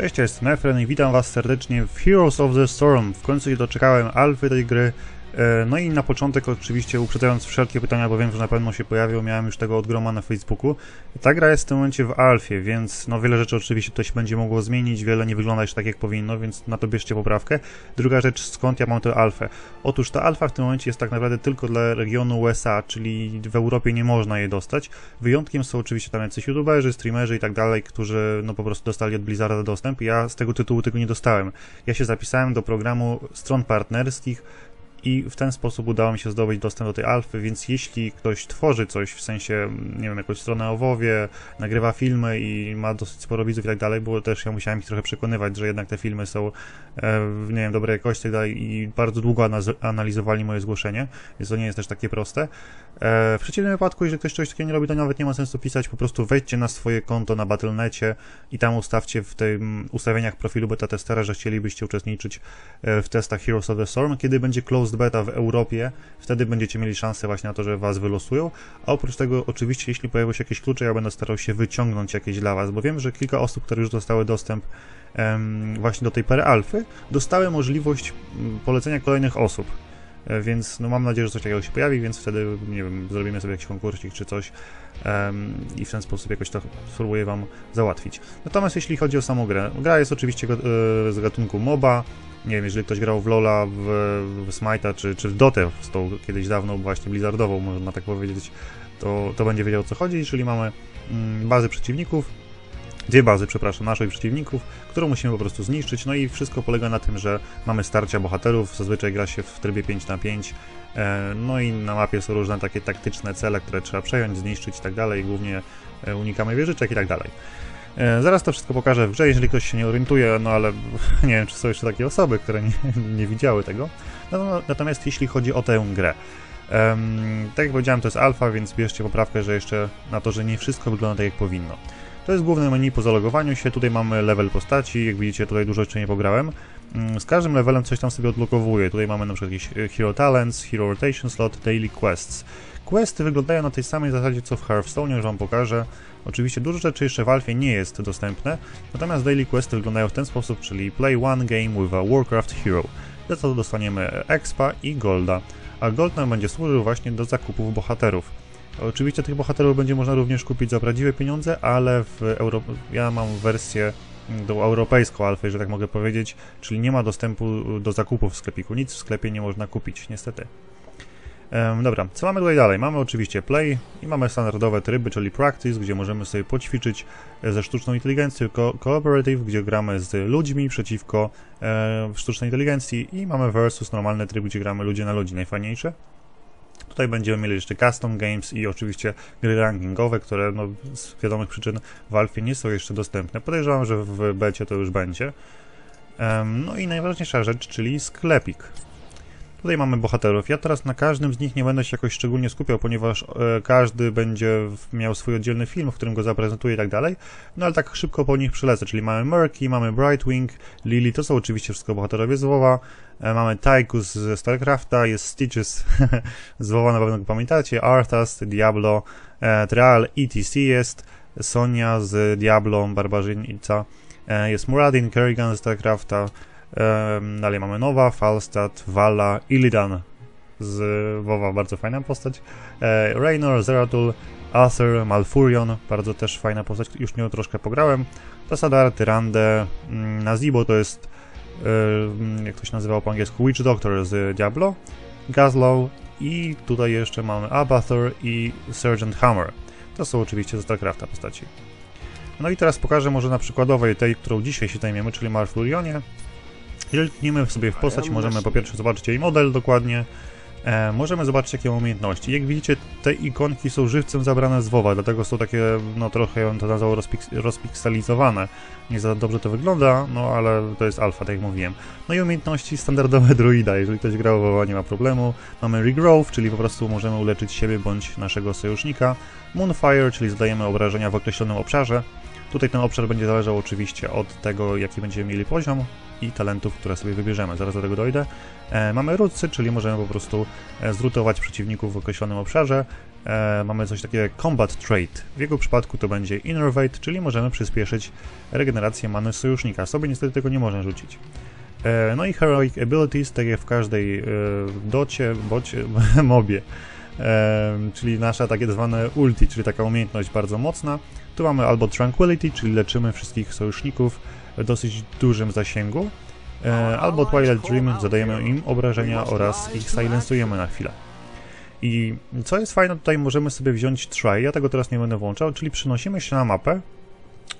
Cześć, jestem Efren i witam was serdecznie w Heroes of the Storm. W końcu się doczekałem alfy tej gry. E, no i na początek oczywiście uprzedzając wszelkie pytania, bo wiem, że na pewno się pojawią, miałem już tego odgroma na Facebooku. Ta gra jest w tym momencie w alfie, więc no wiele rzeczy oczywiście tutaj się będzie mogło zmienić, wiele nie wygląda jeszcze tak jak powinno, więc na to bierzcie poprawkę. Druga rzecz, skąd ja mam tę alfę? Otóż ta alfa w tym momencie jest tak naprawdę tylko dla regionu USA, czyli w Europie nie można jej dostać. Wyjątkiem są oczywiście tam jacyś youtuberzy, streamerzy i tak dalej, którzy no po prostu dostali od Blizzarda dostęp. Ja z tego tytułu tego nie dostałem. Ja się zapisałem do programu stron partnerskich, i w ten sposób udało mi się zdobyć dostęp do tej alfy, więc jeśli ktoś tworzy coś, w sensie, nie wiem, jakąś stronę o WoWie, nagrywa filmy i ma dosyć sporo widzów i tak dalej, bo też ja musiałem ich trochę przekonywać, że jednak te filmy są, e, nie wiem, dobrej jakości i tak dalej i bardzo długo analizowali moje zgłoszenie, więc to nie jest też takie proste. E, w przeciwnym wypadku, jeżeli ktoś coś takiego nie robi, to nawet nie ma sensu pisać, po prostu wejdźcie na swoje konto na Battle.necie i tam ustawcie w tym ustawieniach profilu beta testera, że chcielibyście uczestniczyć e, w testach Heroes of the Storm, kiedy będzie close beta w Europie, wtedy będziecie mieli szansę właśnie na to, że was wylosują. A oprócz tego, oczywiście, jeśli pojawią się jakieś klucze, ja będę starał się wyciągnąć jakieś dla was, bo wiem, że kilka osób, które już dostały dostęp em, właśnie do tej alfy, dostały możliwość mm, polecenia kolejnych osób. E, więc no mam nadzieję, że coś takiego się pojawi, więc wtedy, nie wiem, zrobimy sobie jakiś konkursik czy coś um, i w ten sposób jakoś to spróbuję Wam załatwić. Natomiast jeśli chodzi o samą grę, gra jest oczywiście e, z gatunku MOBA, nie wiem, jeżeli ktoś grał w Lola, w, w Smite'a, czy, czy w Dotę, z tą kiedyś dawno właśnie Blizzardową, można tak powiedzieć, to, to będzie wiedział o co chodzi, czyli mamy mm, bazy przeciwników, dwie bazy, przepraszam, naszych przeciwników, którą musimy po prostu zniszczyć, no i wszystko polega na tym, że mamy starcia bohaterów, zazwyczaj gra się w trybie 5 na 5 e, no i na mapie są różne takie taktyczne cele, które trzeba przejąć, zniszczyć i tak dalej, głównie e, unikamy wieżyczek i tak dalej. E, zaraz to wszystko pokażę w grze, jeżeli ktoś się nie orientuje, no ale nie wiem, czy są jeszcze takie osoby, które nie, nie widziały tego. No, natomiast jeśli chodzi o tę grę, tak jak powiedziałem, to jest alfa, więc bierzcie poprawkę, że jeszcze na to, że nie wszystko wygląda tak, jak powinno. To jest główne menu po zalogowaniu się, tutaj mamy level postaci, jak widzicie tutaj dużo jeszcze nie pograłem. Mm, z każdym levelem coś tam sobie odblokowuję, tutaj mamy na przykład jakieś e, Hero Talents, Hero Rotation Slot, Daily Quests. Questy wyglądają na tej samej zasadzie co w Hearthstone, już wam pokażę. Oczywiście dużo rzeczy jeszcze w Alfie nie jest dostępne, natomiast daily questy wyglądają w ten sposób, czyli play one game with a Warcraft hero. Za to dostaniemy expa i golda, a gold nam będzie służył właśnie do zakupów bohaterów. Oczywiście tych bohaterów będzie można również kupić za prawdziwe pieniądze, ale w Euro... ja mam wersję do europejską alfę, że tak mogę powiedzieć, czyli nie ma dostępu do zakupów w sklepiku. Nic w sklepie nie można kupić, niestety. Dobra, co mamy tutaj dalej? Mamy oczywiście play i mamy standardowe tryby, czyli practice, gdzie możemy sobie poćwiczyć e, ze sztuczną inteligencją, co cooperative, gdzie gramy z ludźmi przeciwko e, sztucznej inteligencji i mamy versus, normalny tryb, gdzie gramy ludzie na ludzi, najfajniejsze. Tutaj będziemy mieli jeszcze custom games i oczywiście gry rankingowe, które no, z wiadomych przyczyn w Alfie nie są jeszcze dostępne. Podejrzewam, że w becie to już będzie. No i najważniejsza rzecz, czyli sklepik. Tutaj mamy bohaterów. Ja teraz na każdym z nich nie będę się jakoś szczególnie skupiał, ponieważ e, każdy będzie miał swój oddzielny film, w którym go zaprezentuję i tak dalej. No ale tak szybko po nich przylecę, czyli mamy Murky, mamy Brightwing, Lily, to są oczywiście wszystko bohaterowie z WoWa. E, mamy Tychus ze StarCrafta, jest Stitches z WoWa, na pewno go pamiętacie, Arthas, Diablo, e, Trial, ETC jest, Sonia z Diablo, Barbarzyńca, e, jest Muradin, Kerrigan ze StarCrafta, Dalej mamy Nowa, Falstad, Vala, Illidan z WoWa, bardzo fajna postać. E, Raynor, Zeratul, Arthur, Malfurion, bardzo też fajna postać, już nią troszkę pograłem. Tasadar, Tyrande, mm, Nazibo to jest, jak to się nazywało po angielsku, Witch Doctor z Diablo, Gazlow i tutaj jeszcze mamy Abathur i Sergeant Hammer. To są oczywiście ze StarCrafta postaci. No i teraz pokażę może na przykładowej tej, którą dzisiaj się zajmiemy, czyli Malfurionie. Jeżeli klikniemy sobie w postać, możemy po pierwsze zobaczyć jej model dokładnie, e, możemy zobaczyć jakie umiejętności. Jak widzicie, te ikonki są żywcem zabrane z WoWa, dlatego są takie, no trochę ją to nazwał rozpikselizowane. Nie za dobrze to wygląda, no ale to jest alfa, tak jak mówiłem. No i umiejętności standardowe druida, jeżeli ktoś grał WoWa nie ma problemu. Mamy Regrowth, czyli po prostu możemy uleczyć siebie bądź naszego sojusznika. Moonfire, czyli zadajemy obrażenia w określonym obszarze. Tutaj ten obszar będzie zależał oczywiście od tego, jaki będziemy mieli poziom i talentów, które sobie wybierzemy. Zaraz do tego dojdę. E, mamy rucy, czyli możemy po prostu e, zrutować przeciwników w określonym obszarze. E, mamy coś takiego jak Combat Trait. W jego przypadku to będzie Innervate, czyli możemy przyspieszyć regenerację many sojusznika. Sobie niestety tego nie można rzucić. E, no i Heroic Abilities, tak jak w każdej e, docie, bocie, mobie. Czyli nasza takie zwane ulti, czyli taka umiejętność bardzo mocna. Tu mamy albo Tranquility, czyli leczymy wszystkich sojuszników w dosyć dużym zasięgu, e, albo Twilight Dream, zadajemy im obrażenia oraz ich silencujemy na chwilę. I co jest fajne, tutaj możemy sobie wziąć try, ja tego teraz nie będę włączał, czyli przenosimy się na mapę,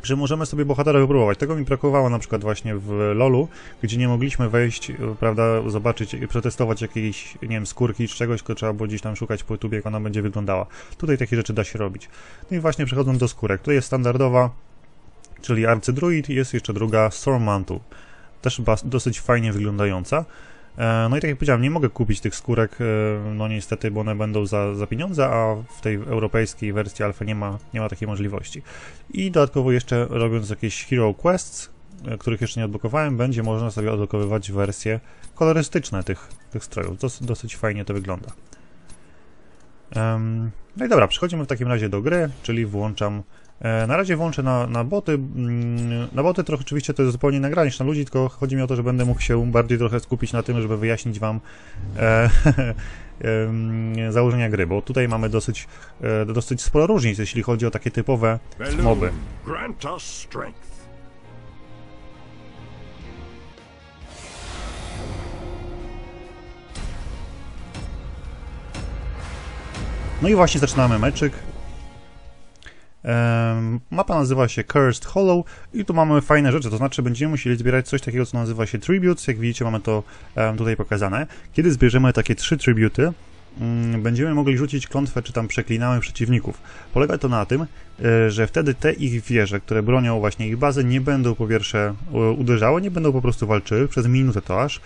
że możemy sobie bohatera wypróbować. Tego mi brakowało na przykład właśnie w LoLu, gdzie nie mogliśmy wejść, prawda, zobaczyć, przetestować jakiejś, nie wiem, skórki czy czegoś, tylko trzeba było gdzieś tam szukać po YouTube, jak ona będzie wyglądała. Tutaj takie rzeczy da się robić. No i właśnie przechodząc do skórek. Tutaj jest standardowa, czyli Arcydruid i jest jeszcze druga Storm Mantle. Też dosyć fajnie wyglądająca. E, no i tak jak powiedziałem, nie mogę kupić tych skórek, e, no niestety, bo one będą za, za pieniądze, a w tej europejskiej wersji alfa nie ma, nie ma takiej możliwości. I dodatkowo jeszcze robiąc jakieś Hero Quests, e, których jeszcze nie odblokowałem, będzie można sobie odblokowywać wersje kolorystyczne tych, tych strojów. Dos, dosyć fajnie to wygląda. No i dobra, przechodzimy w takim razie do gry, czyli włączam E, na razie włączę na, na boty. Mm, na boty trochę oczywiście to jest zupełnie inna gra niż na ludzi, tylko chodzi mi o to, że będę mógł się bardziej trochę skupić na tym, żeby wyjaśnić Wam e, założenia gry, bo tutaj mamy dosyć, e, dosyć sporo różnic, jeśli chodzi o takie typowe moby. No i właśnie zaczynamy meczyk. Mapa nazywa się Cursed Hollow i tu mamy fajne rzeczy, to znaczy będziemy musieli zbierać coś takiego, co nazywa się Tributes, jak widzicie mamy to tutaj pokazane. Kiedy zbierzemy takie trzy tributy, mm, będziemy mogli rzucić klątwę czy tam przeklinały przeciwników. Polega to na tym, e, że wtedy te ich wieże, które bronią właśnie ich bazy, nie będą po pierwsze uderzały, nie będą po prostu walczyły przez minutę to aż,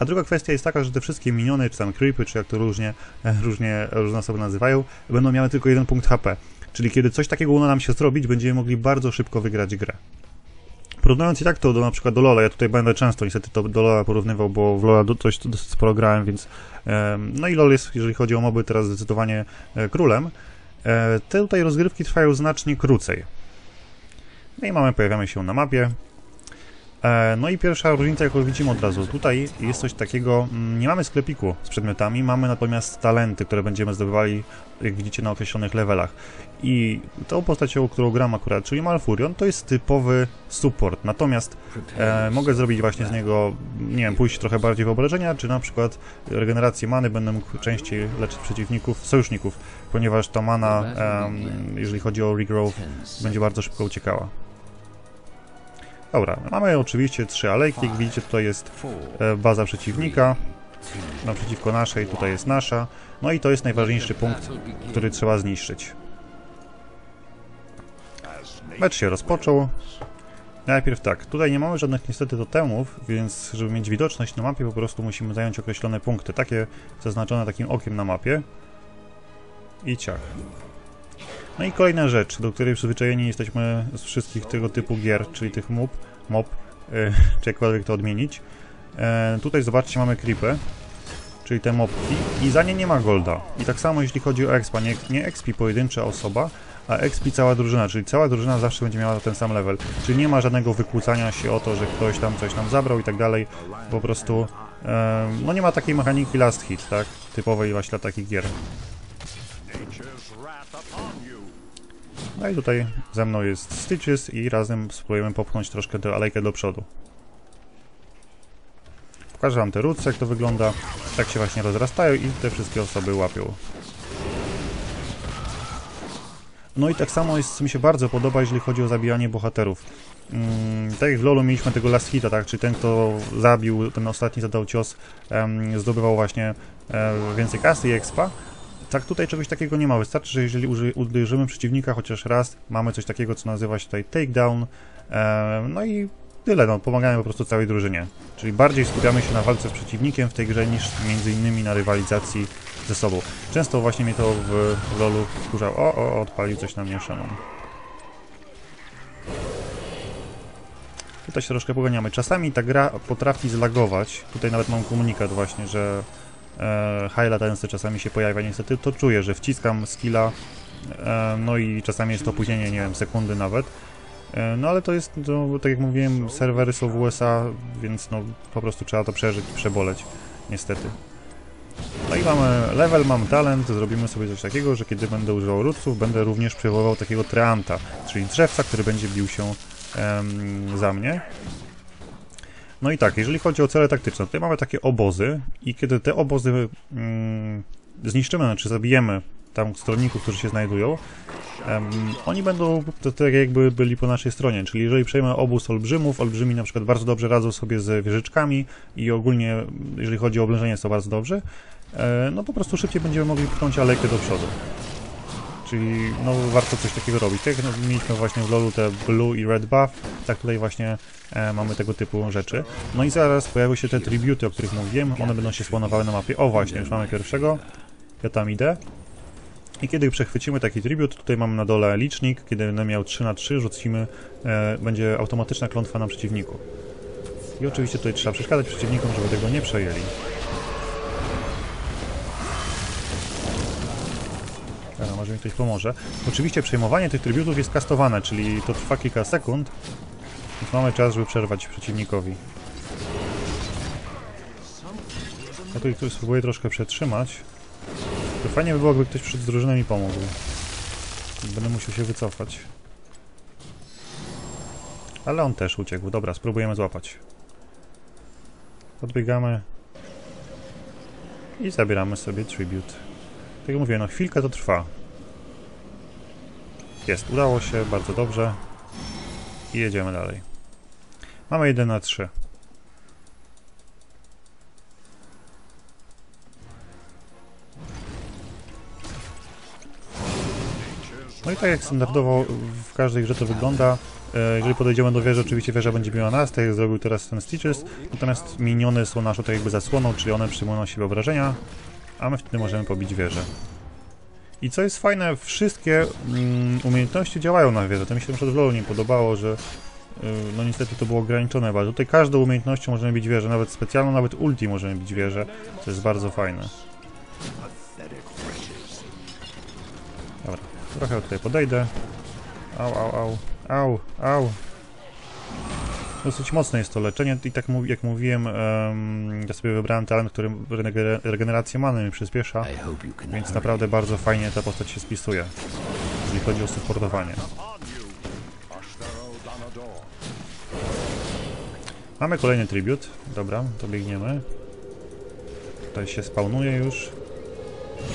a druga kwestia jest taka, że te wszystkie miniony, czy tam creepy, czy jak to różnie, e, różnie różne osoby nazywają, będą miały tylko jeden punkt HP. Czyli kiedy coś takiego uda nam się zrobić, będziemy mogli bardzo szybko wygrać grę. Porównując i tak to do, na przykład do Lola, ja tutaj będę często niestety to do Lola porównywał, bo w Lola dość, dosyć sporo grałem, więc no i LoL jest, jeżeli chodzi o moby, teraz zdecydowanie e, królem. E, te tutaj rozgrywki trwają znacznie krócej. No i mamy, pojawiamy się na mapie. E, no i pierwsza różnica, jak widzimy od razu, tutaj jest coś takiego, mm, nie mamy sklepiku z przedmiotami, mamy natomiast talenty, które będziemy zdobywali, jak widzicie, na określonych levelach. I tą postacią, którą gram akurat, czyli Malfurion, to jest typowy support, natomiast e, mogę zrobić właśnie z niego, nie wiem, pójść trochę bardziej w obrażenia, czy na przykład regenerację many będę mógł częściej leczyć przeciwników, sojuszników, ponieważ ta mana, e, jeżeli chodzi o regrowth, będzie bardzo szybko uciekała. Dobra, mamy oczywiście trzy alejki, jak widzicie tutaj jest e, baza przeciwnika, naprzeciwko naszej, tutaj jest nasza, no i to jest najważniejszy punkt, który trzeba zniszczyć. Mecz się rozpoczął. Najpierw tak, tutaj nie mamy żadnych niestety totemów, więc żeby mieć widoczność na mapie po prostu musimy zająć określone punkty, takie zaznaczone takim okiem na mapie. I ciach. No i kolejna rzecz, do której przyzwyczajeni jesteśmy z wszystkich tego typu gier, czyli tych mob, mob yy, czy jakkolwiek to odmienić. Yy, tutaj zobaczcie, mamy creepy, czyli te mobki i za nie nie ma golda. I tak samo jeśli chodzi o expa, nie, nie expi pojedyncza osoba, a expi cała drużyna, czyli cała drużyna zawsze będzie miała ten sam level. Czyli nie ma żadnego wykłócania się o to, że ktoś tam coś tam zabrał i tak dalej. Po prostu, yy, no nie ma takiej mechaniki last hit, tak? Typowej właśnie dla takich gier. No i tutaj ze mną jest Stitches i razem spróbujemy popchnąć troszkę tę alejkę do przodu. Pokażę wam te ruce, jak to wygląda. Tak się właśnie rozrastają i te wszystkie osoby łapią. No i tak samo jest, mi się bardzo podoba, jeżeli chodzi o zabijanie bohaterów. Mm, tak jak w LoLu mieliśmy tego last hita, tak? Czyli ten, kto zabił, ten ostatni zadał cios, um, zdobywał właśnie um, więcej kasy i expa. Tak tutaj czegoś takiego nie ma. Wystarczy, że jeżeli uderzymy przeciwnika chociaż raz, mamy coś takiego, co nazywa się tutaj takedown. no i tyle, no, pomagamy po prostu całej drużynie. Czyli bardziej skupiamy się na walce z przeciwnikiem w tej grze niż między innymi na rywalizacji ze sobą. Często właśnie mnie to w LoLu wkurzał. O, o, odpalił coś na mnie Shannon. Tutaj się troszkę poganiamy. Czasami ta gra potrafi zlagować. Tutaj nawet mam komunikat właśnie, że e, high latency czasami się pojawia. Niestety to czuję, że wciskam skilla, e, no i czasami jest to opóźnienie, nie wiem, sekundy nawet. E, no ale to jest, to, tak jak mówiłem, serwery są w USA, więc no po prostu trzeba to przeżyć, przeboleć, niestety. No i mamy level, mam talent, zrobimy sobie coś takiego, że kiedy będę używał ródców, będę również przywoływał takiego treanta, czyli drzewca, który będzie bił się em, za mnie. No i tak, jeżeli chodzi o cele taktyczne, tutaj mamy takie obozy i kiedy te obozy mm, zniszczymy, znaczy zabijemy tam stronników, którzy się znajdują, em, oni będą tak jakby byli po naszej stronie, czyli jeżeli przejmę obóz olbrzymów, olbrzymi na przykład bardzo dobrze radzą sobie z wieżyczkami i ogólnie, jeżeli chodzi o oblężenie, to bardzo dobrze, e, no po prostu szybciej będziemy mogli pchnąć alejkę do przodu. Czyli no warto coś takiego robić. Tak jak mieliśmy właśnie w LoLu te blue i red buff, tak tutaj właśnie e, mamy tego typu rzeczy. No i zaraz pojawią się te tributy, o których mówiłem, one będą się spawnowały na mapie. O właśnie, już mamy pierwszego, ja tam idę. I kiedy przechwycimy taki tribut, tutaj mamy na dole licznik, kiedy będę miał 3 na 3 rzucimy, e, będzie automatyczna klątwa na przeciwniku. I oczywiście tutaj trzeba przeszkadzać przeciwnikom, żeby tego nie przejęli. Może mi ktoś pomoże. Oczywiście przejmowanie tych tributów jest kastowane, czyli to trwa kilka sekund, więc mamy czas, żeby przerwać przeciwnikowi. Ja tutaj spróbuję troszkę przetrzymać. To fajnie by było, gdyby ktoś przed drużyną mi pomógł. Będę musiał się wycofać. Ale on też uciekł. Dobra, spróbujemy złapać. Podbiegamy. I zabieramy sobie tribute. Tak jak mówię, no chwilkę to trwa. Jest, udało się, bardzo dobrze. I jedziemy dalej. Mamy 1 na 3. No i tak jak standardowo w każdej grze to wygląda, e, jeżeli podejdziemy do wieży, oczywiście wieża będzie miała nas, tak jak zrobił teraz ten Stitches, natomiast miniony są naszą tak jakby zasłoną, czyli one przyjmują na siebie obrażenia, a my wtedy możemy pobić wieżę. I co jest fajne, wszystkie mm, umiejętności działają na wieżę. To mi się na w LoL nie podobało, że y, no niestety to było ograniczone bardzo. Tutaj każdą umiejętnością możemy bić wieżę, nawet specjalną, nawet ulti możemy bić wieżę, co jest bardzo fajne. Dobra, trochę tutaj podejdę. Au, au, au, au, au. Dosyć mocne jest to leczenie i tak jak mówiłem, em, ja sobie wybrałem talent, który rege- regenerację many mi przyspiesza, więc naprawdę bardzo fajnie ta postać się spisuje, jeżeli chodzi o supportowanie. Mamy kolejny tribut, dobra, to biegniemy. Tutaj się spawnuje już.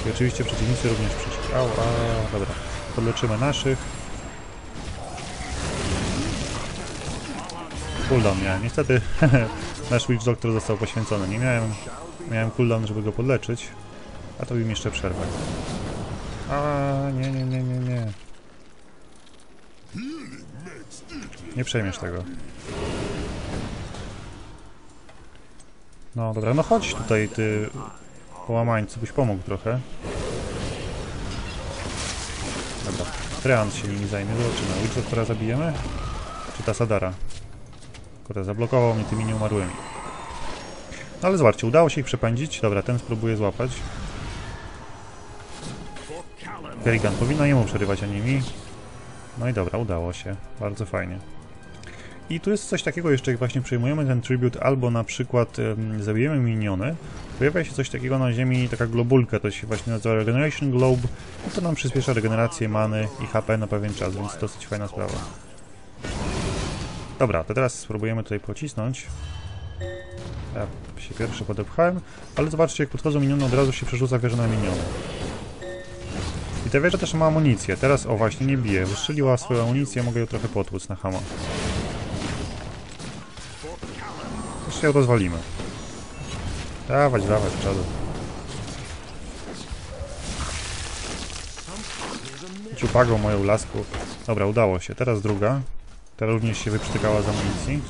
I oczywiście przeciwnicy również przyszli. Au, au, dobra. Podleczymy naszych. Cooldown miałem. Niestety nasz Witch Doctor został poświęcony. Nie miałem, miałem cooldown, żeby go podleczyć. A to im jeszcze przerwę. A nie, nie, nie, nie, nie. Nie przejmiesz tego. No dobra, no chodź tutaj ty połamańcu, byś pomógł trochę. Dobra, Treant się nimi zajmie, zobaczymy. Witch Doctora zabijemy? Czy ta Sadara? Kurde, zablokował mnie tymi nieumarłymi. No ale zobaczcie, udało się ich przepędzić. Dobra, ten spróbuję złapać. Kerrigan powinno jemu przerywać, a nie mi. No i dobra, udało się. Bardzo fajnie. I tu jest coś takiego jeszcze, jak właśnie przejmujemy ten tribut, albo na przykład zabijemy miniony, pojawia się coś takiego na ziemi, taka globulka, to się właśnie nazywa Regeneration Globe, i to nam przyspiesza regenerację many i HP na pewien czas, więc dosyć fajna sprawa. Dobra, to teraz spróbujemy tutaj pocisnąć. Ja się pierwszy podepchałem, ale zobaczcie, jak podchodzą miniony, od razu się przerzuca wieża na miniony. I ta wieża też ma amunicję. Teraz, o właśnie, nie bije. Wystrzeliła swoją amunicję, mogę ją trochę potłuc na hama. Jeszcze ją rozwalimy. Dawać, dawać, przodu. Ciupagą moją lasku. Dobra, udało się. Teraz druga. Ta również się wyprztykała z amunicji.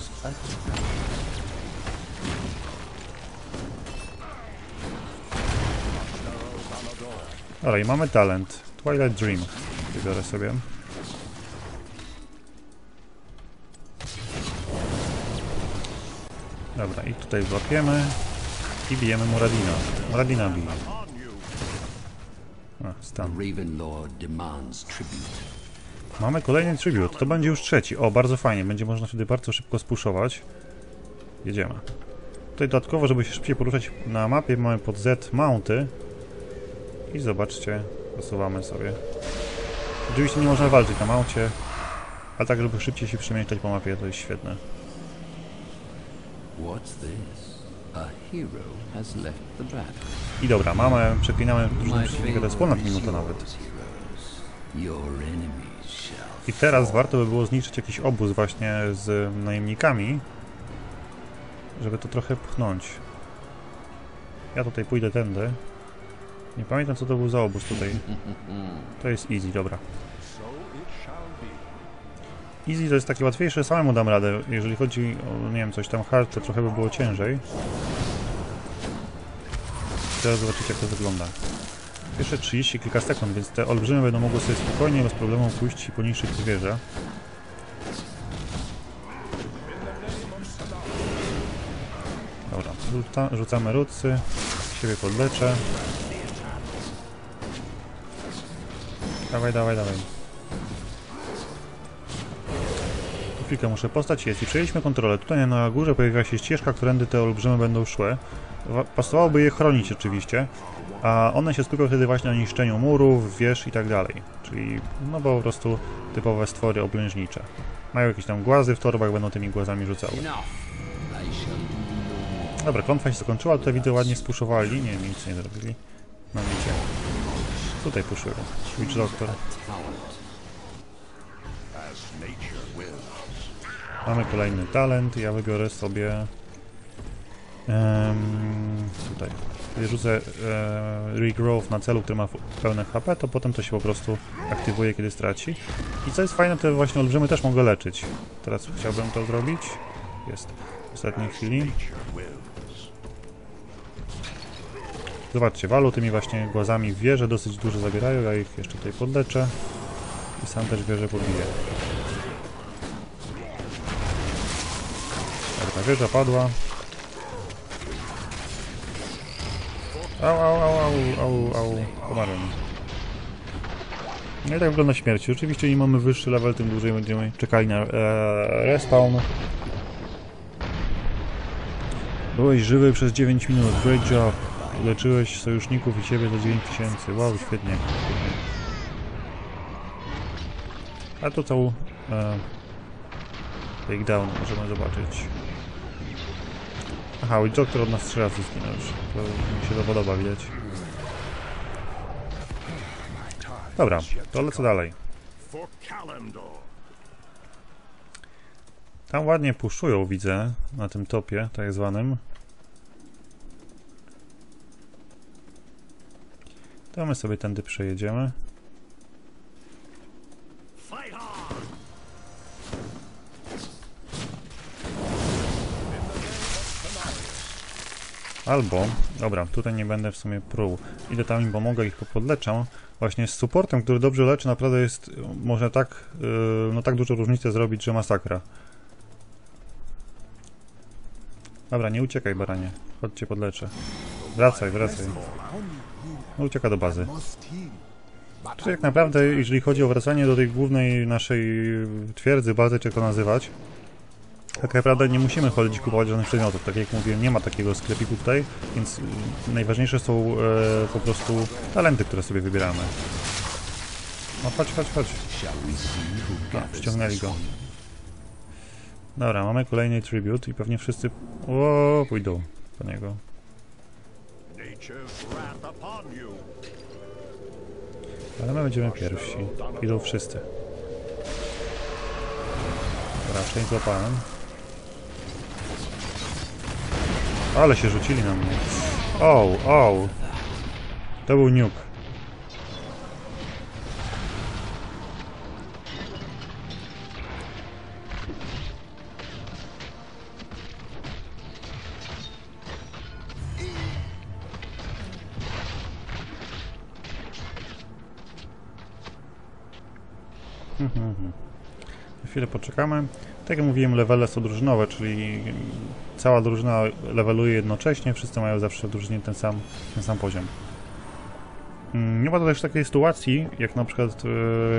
Dobra, i mamy talent. Twilight Dream. Wybiorę sobie. Dobra, i tutaj złapiemy i bijemy Muradina. Muradina bije. A, stan. Demands tribute. Mamy kolejny tribute. To będzie już trzeci. O, bardzo fajnie. Będzie można wtedy bardzo szybko spuszować. Jedziemy. Tutaj dodatkowo, żeby się szybciej poruszać na mapie, mamy pod Z mounty. I zobaczcie, zasuwamy sobie. Oczywiście nie można walczyć na mouncie, a tak, żeby szybciej się przemieszczać po mapie, to jest świetne. I dobra, mamy, przeklinamy drużynę My przeciwnika, to jest ponad is minuta nawet. Your shall I teraz warto by było zniszczyć jakiś obóz właśnie z najemnikami, żeby to trochę pchnąć. Ja tutaj pójdę tędy. Nie pamiętam co to był za obóz tutaj. To jest easy, dobra. Easy to jest takie łatwiejsze, samemu dam radę. Jeżeli chodzi o, nie wiem, coś tam hard, to trochę by było ciężej. Teraz zobaczycie jak to wygląda. Pierwsze 30 kilka sekund, więc te olbrzymy będą mogły sobie spokojnie, bez problemu pójść i poniszczyć zwierzę. Dobra, rzuca, rzucamy rucy, siebie podleczę. Dawaj, dawaj, dawaj. Tu chwilkę muszę postać jest i przejęliśmy kontrolę. Tutaj na górze pojawia się ścieżka, którędy te olbrzymy będą szły. Wa- Pasowałoby je chronić oczywiście, a one się skupią wtedy właśnie na niszczeniu murów, wież i tak dalej. Czyli no po prostu typowe stwory oblężnicze. Mają jakieś tam głazy w torbach, będą tymi głazami rzucały. Dobra, klątwa się zakończyła, tutaj widzę ładnie spuszowali, nie, nic nie zrobili. No widzicie. Tutaj puszują. Witch Doctor. Mamy kolejny talent, ja wybiorę sobie em, tutaj. Rzucę e, regrowth na celu, który ma pełne HP, to potem to się po prostu aktywuje, kiedy straci. I co jest fajne, te właśnie olbrzymy też mogę leczyć. Teraz chciałbym to zrobić. Jest w ostatniej chwili. Zobaczcie, walu tymi właśnie głazami w wieżę dosyć dużo zabierają, ja ich jeszcze tutaj podleczę. I sam też wieżę pobiję. Dobra, wieża padła. Au, au, au, au, au, au, pomarłem. No i tak wygląda śmierć. Oczywiście im mamy wyższy level, tym dłużej będziemy czekali na e, respawn. Byłeś żywy przez 9 minut, great job. Leczyłeś sojuszników i siebie za 9000. Wow, świetnie. A to całą e, takedown możemy zobaczyć. Aha, Witch Doctor od nas trzy razy zginął już. To mi się to podoba, widać. Dobra, to lecę dalej. Tam ładnie puszują, widzę, na tym topie, tak zwanym. To my sobie tędy przejedziemy. Albo, dobra, tutaj nie będę w sumie pruł. Idę tam im pomogę, ich popodleczam. Właśnie z supportem, który dobrze leczy, naprawdę jest, można tak, yy, no tak dużo różnicę zrobić, że masakra. Dobra, nie uciekaj, baranie. Chodźcie, podleczę. Wracaj, wracaj. No ucieka do bazy. Czyli jak naprawdę, jeżeli chodzi o wracanie do tej głównej naszej twierdzy, bazy, czy jak to nazywać, tak naprawdę nie musimy chodzić kupować żadnych przedmiotów. Tak jak mówiłem, nie ma takiego sklepiku tutaj, więc y, najważniejsze są e, po prostu talenty, które sobie wybieramy. No chodź, chodź, chodź. A, gathers przyciągnęli go. Dobra, mamy kolejny tribute i pewnie wszyscy o, pójdą po niego. Ale my będziemy pierwsi. Idą wszyscy. Raczej złapałem. Ale się rzucili na mnie. Oł, oh, oł. Oh. To był niuk. Mhm, mhm. chwilę poczekamy. Tak jak mówiłem, levele są drużynowe, czyli cała drużyna leveluje jednocześnie, wszyscy mają zawsze w drużynie ten sam, ten sam poziom. Mm, Nie ma to też takiej sytuacji, jak na przykład e,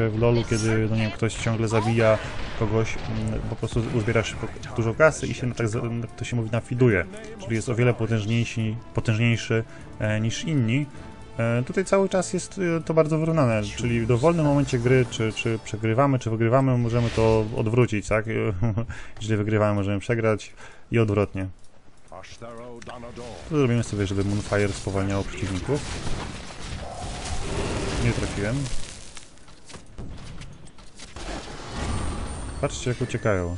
w LoLu, kiedy no nie wiem, ktoś ciągle zabija kogoś, mm, po prostu uzbiera szybko dużo kasy i się tak, to się mówi nafiduje, czyli jest o wiele potężniejszy e, niż inni. E, Tutaj cały czas jest e, to bardzo wyrównane, czyli w dowolnym momencie gry, czy, czy przegrywamy, czy wygrywamy, możemy to odwrócić, tak? Jeśli wygrywamy, możemy przegrać i odwrotnie. To zrobimy sobie, żeby Moonfire spowalniało przeciwników. Nie trafiłem. Patrzcie jak uciekają.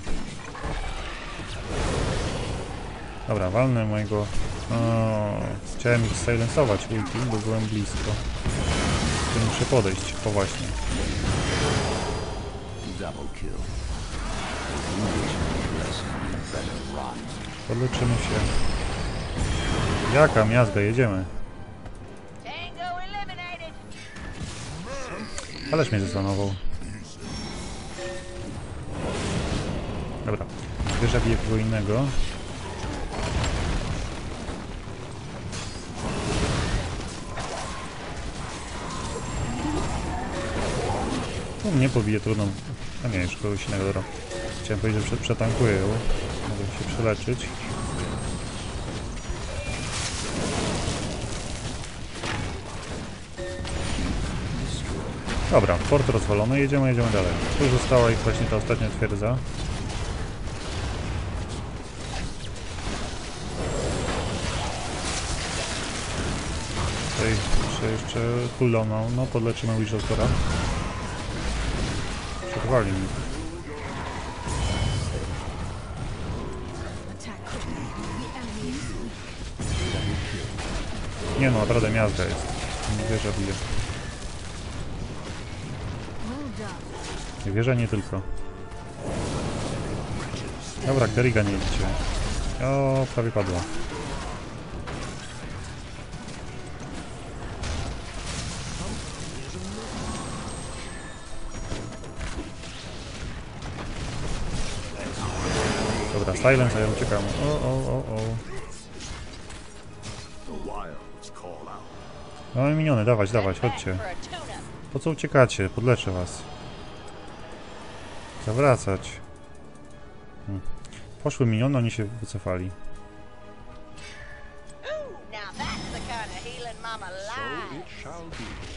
Dobra, walnę mojego... O, chciałem ich silensować ulti, bo byłem blisko. Tu muszę podejść, o właśnie. Podleczymy się. Jaka miazga, jedziemy. Ależ mnie zastanował. Dobra, bije kogo innego. Tu mnie pobije trudno. A nie, już kogoś innego, dobra. Chciałem powiedzieć, że prze- przetankuję ją. Mogę się przeleczyć. Dobra, port rozwalony, jedziemy, jedziemy dalej. Tu została ich właśnie ta ostatnia twierdza. Tutaj jeszcze, jeszcze no, no podleczymy Witchdotora. Przetrwali mi. Nie no, naprawdę miazga jest. Nie wieża bije. Nie wierzę, nie tylko. Dobra, Kerriga nie idźcie. O, prawie padła. Silence, a ja uciekam. O, o, o, o. No i miniony, dawać, dawać, chodźcie. Po co uciekacie? Podleczę was. Zawracać. Hmm. Poszły miniony, oni się wycofali. Ooh, now that's the kind of healing mama So it shall be.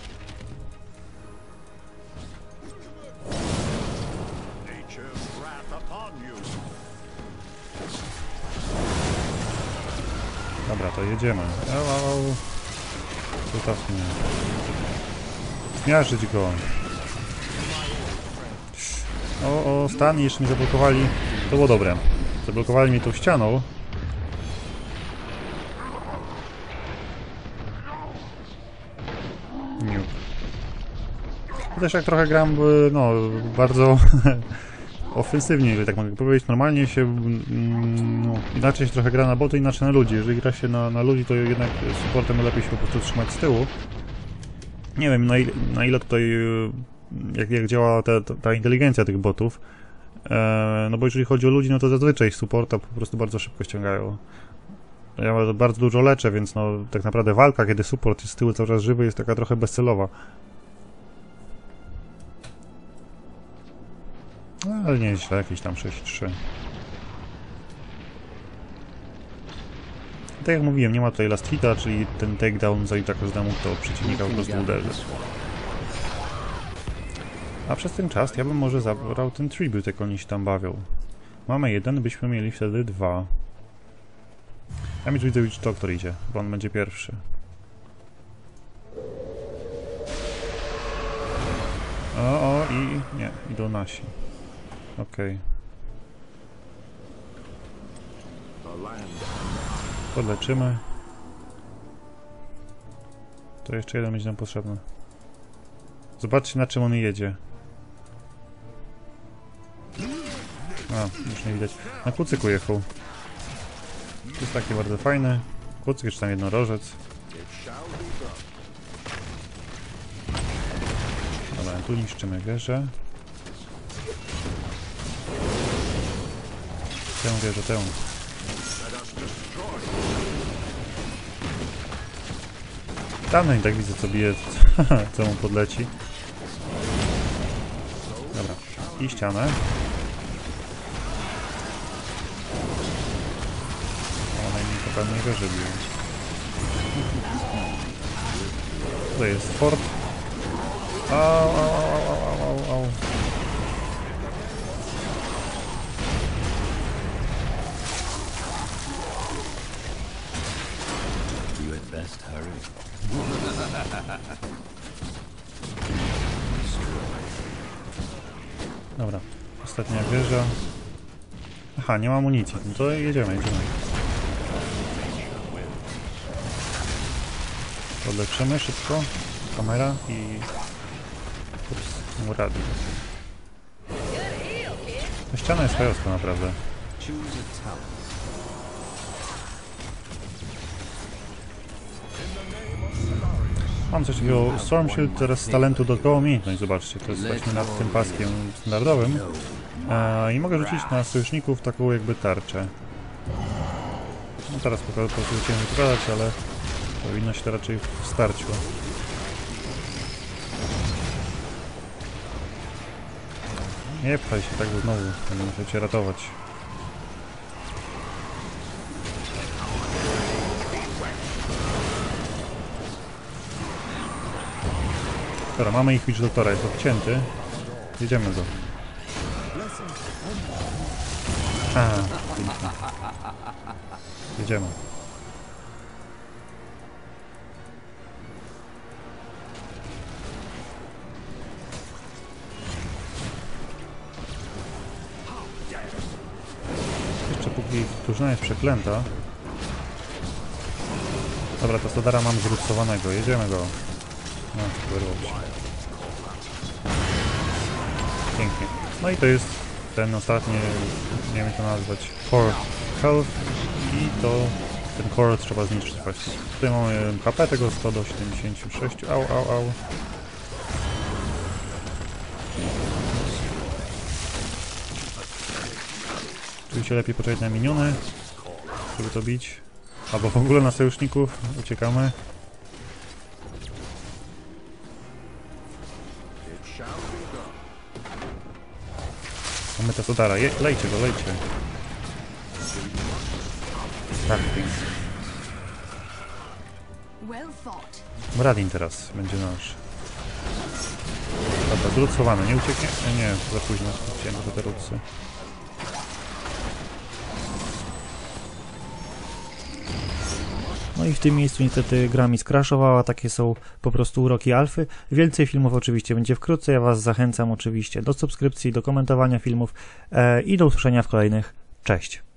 Dobra, to jedziemy. Au. Zostaw mnie. Zmiażdżyć go. O, o, stan jeszcze mnie zablokowali. To było dobre. Zablokowali mnie tą ścianą. Niuk. Też jak trochę gram, y, no, bardzo ofensywnie, jeżeli tak mogę powiedzieć. Normalnie się, mm, no, inaczej się trochę gra na boty, inaczej na ludzi. Jeżeli gra się na, na ludzi, to jednak supportem lepiej się po prostu trzymać z tyłu. Nie wiem, na ile, na ile tutaj, y, jak, jak działa ta, ta inteligencja tych botów. E, no bo jeżeli chodzi o ludzi, no to zazwyczaj supporta po prostu bardzo szybko ściągają. Ja bardzo dużo leczę, więc no tak naprawdę walka, kiedy support jest z tyłu cały czas żywy, jest taka trochę bezcelowa. No, ale nieźle, jakieś tam 6-3. Tak jak mówiłem, nie ma tutaj last hita, czyli ten takedown zalicza każdemu, kto przeciwnika po prostu uderzy. A przez ten czas ja bym może zabrał ten tribute, jak oni się tam bawią. Mamy jeden, byśmy mieli wtedy dwa. Ja już widzę, Witch Doctor idzie, bo on będzie pierwszy. O, o, i... nie, idą nasi. Okej. Land Podleczymy. To jeszcze jeden będzie nam potrzebny. Zobaczcie na czym on jedzie. A, już nie widać. Na kucyku jechał. To jest taki bardzo fajny. Kucyk, jeszcze tam jednorożec. Dobra, tu niszczymy wieżę. Tę wieżę, tę. Let us destroy Tam no i tak widzę co bije, co mu podleci. Dobra, i ścianę. O, najmniej to pewnie wieże biją. To jest fort. Au, au, au, Dobra, ostatnia wieża. Aha, nie ma amunicji. No to jedziemy, jedziemy. Podleczymy szybko. Kamera i... Ups, mu radio. Ta ściana jest fajowska naprawdę. Mam coś takiego Storm Shield teraz z talentu dodatkową umiejętność, zobaczcie, to jest właśnie nad tym paskiem standardowym. E, I mogę rzucić na sojuszników taką jakby tarczę. No teraz po prostu chciałem wykładać, ale powinno się to raczej w starciu. Nie pchaj się tak, bo znowu będę musiał cię ratować. Dobra, mamy ich Witch Doktora, jest odcięty. Jedziemy go. Jedziemy. Jeszcze póki drużyna jest przeklęta. Dobra, to Sodara mam zrupsowanego. Jedziemy go. No, wyrwał się. Pięknie. No i to jest ten ostatni, nie wiem to nazwać, Core Health i to ten core trzeba zniszczyć właśnie. Tutaj mamy HP tego 100 do 76. Au, au, au. Oczywiście lepiej poczekać na miniony, żeby to bić. Albo w ogóle na sojuszników. Uciekamy. Mamy te Sodara. Je, lejcie go, lejcie. Tak, pięknie. Well fought. Radin teraz będzie nasz. Dobra, zrucowany, nie ucieknie? E, Nie, za późno, chciałem do te rucy. No i w tym miejscu niestety gra mi skraszowała, takie są po prostu uroki alfy. Więcej filmów oczywiście będzie wkrótce, ja Was zachęcam oczywiście do subskrypcji, do komentowania filmów e, i do usłyszenia w kolejnych. Cześć!